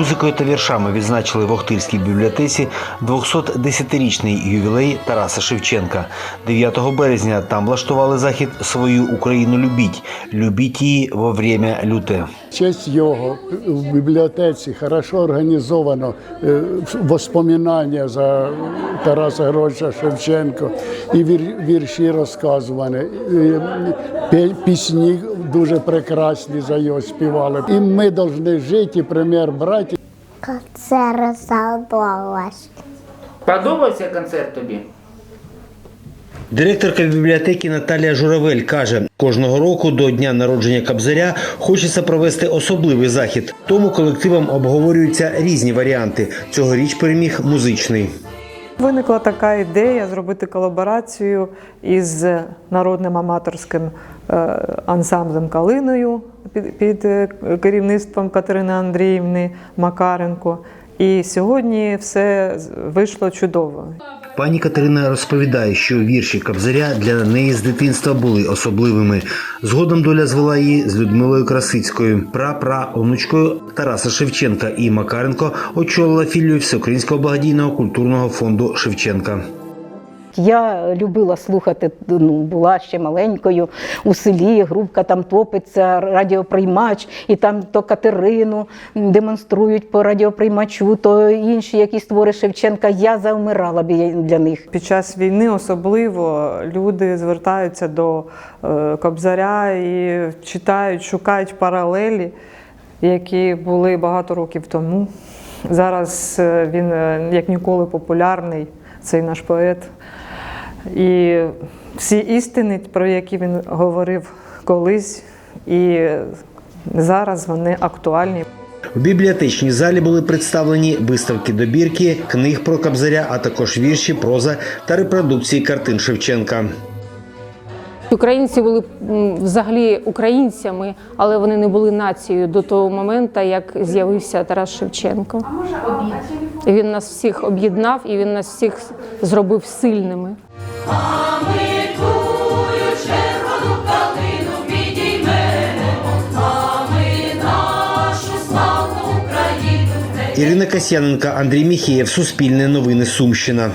музикою та віршами відзначили в Охтирській бібліотеці 210-річний ювілей Тараса Шевченка. 9 березня там влаштували захід свою Україну любіть. Любіть її во время люте. Честь його в бібліотеці хорошо організовано е, воспоминання за Тараса Григоровича Шевченко, і вір- вірші розказувані, пісні дуже прекрасні за його співали. І ми повинні жити і примір брати. Це розсадилось. Подобався концерт тобі? Директорка бібліотеки Наталія Журавель каже, кожного року до дня народження Кабзаря хочеться провести особливий захід. Тому колективам обговорюються різні варіанти. Цьогоріч переміг музичний. Виникла така ідея зробити колаборацію із народним аматорським ансамблем Калиною під, під е, керівництвом Катерини Андріївни Макаренко. І сьогодні все вийшло чудово. Пані Катерина розповідає, що вірші Кабзаря для неї з дитинства були особливими. Згодом доля звела її з Людмилою Красицькою, пра-пра-онучкою Тараса Шевченка і Макаренко очолила філію Всеукраїнського благодійного культурного фонду Шевченка. Я любила слухати, ну, була ще маленькою у селі, групка там топиться, радіоприймач, і там то Катерину демонструють по радіоприймачу, то інші якісь твори Шевченка. Я завмирала біля- для них. Під час війни особливо люди звертаються до е, Кобзаря і читають, шукають паралелі, які були багато років тому. Зараз е, він е, як ніколи популярний, цей наш поет. І всі істини, про які він говорив колись, і зараз вони актуальні. В бібліотечній залі були представлені виставки добірки, книг про Кабзаря, а також вірші, проза та репродукції картин Шевченка. Українці були взагалі українцями, але вони не були нацією до того моменту, як з'явився Тарас Шевченко. Він нас всіх об'єднав і він нас всіх зробив сильними. Ірина Касьяненка, Андрій Міхеєв, Суспільне новини Сумщина.